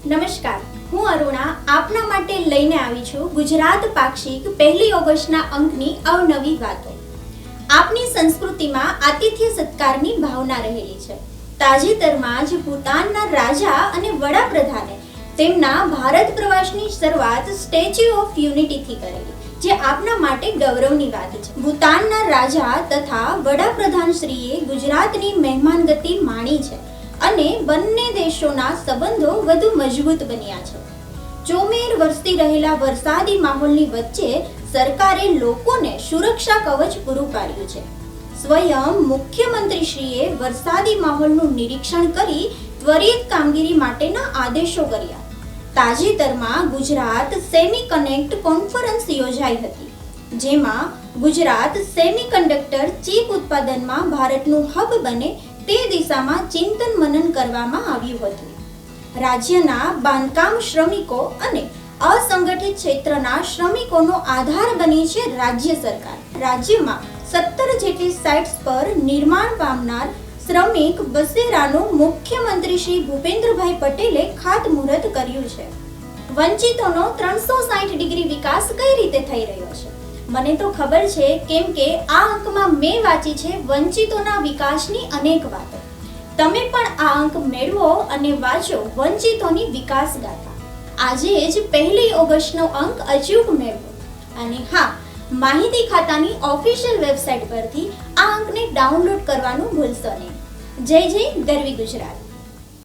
નમસ્કાર, હું અરુણા આપના માટે લઈને આવી છું ગુજરાત પાક્ષિક પહેલી ઓગસ્ટના અંકની અવનવી વાતો. આપની સંસ્કૃતિમાં આતિથ્ય સત્કારની ભાવના રહેલી છે. તાજેતરમાં જ ભૂતાનના રાજા અને વડાપ્રધાને તેમના ભારત પ્રવાસની શરૂઆત સ્ટેચ્યુ ઓફ યુનિટીથી કરેલી, જે આપના માટે ગૌરવની વાત છે. ભૂતાનના રાજા તથા વડાપ્રધાન શ્રીએ ગુજરાતની મહેમાનગતિ માણી છે. અને બંને દેશોના સંબંધો વધુ મજબૂત બન્યા છે. ચોમેર વરસતી રહેલા વરસાદી માહોલની વચ્ચે સરકારે લોકોને સુરક્ષા કવચ પૂરું પાડ્યું છે. સ્વયં મુખ્યમંત્રીશ્રીએ વરસાદી માહોલનું નિરીક્ષણ કરી ત્વરિત કામગીરી માટેના આદેશો કર્યા. તાજેતરમાં ગુજરાત સેમી કનેક્ટ કોન્ફરન્સ યોજાઈ હતી, જેમાં ગુજરાત સેમિકન્ડક્ટર ચીપ ઉત્પાદનમાં ભારતનું હબ બને તે દિશામાં ચિંતન મનન કરવામાં આવ્યું હતું. રાજ્યના બાંધકામ શ્રમિકો અને અસંગઠિત ક્ષેત્રના શ્રમિકોનો આધાર બની છે રાજ્ય સરકાર. રાજ્યમાં સત્તર જેટલી સાઇટ્સ પર નિર્માણ પામનાર શ્રમિક બસેરાનું મુખ્યમંત્રી શ્રી ભૂપેન્દ્રભાઈ પટેલે ખાતમુહૂર્ત કર્યું છે. વંચિતોનો ત્રણસો સાઠ ડિગ્રી વિકાસ કઈ રીતે થઈ રહ્યો છે? મને તો ખબર છે કેમ કે આ અંકમાં મેં વાંચી છે વંચિતોના વિકાસની અનેક વાતો. તમે પણ આ અંક મેળવો અને વાંચો વંચિતોની વિકાસ ગાથા આજે જ પહેલી ઓગસ્ટનો અંક અચૂક મેળવો. અને હા, માહિતી ખાતાની ઓફિશિયલ વેબસાઇટ પરથી આ અંકને ડાઉનલોડ કરવાનું ભૂલશો નહીં. જય જય, ગરવી ગુજરાત.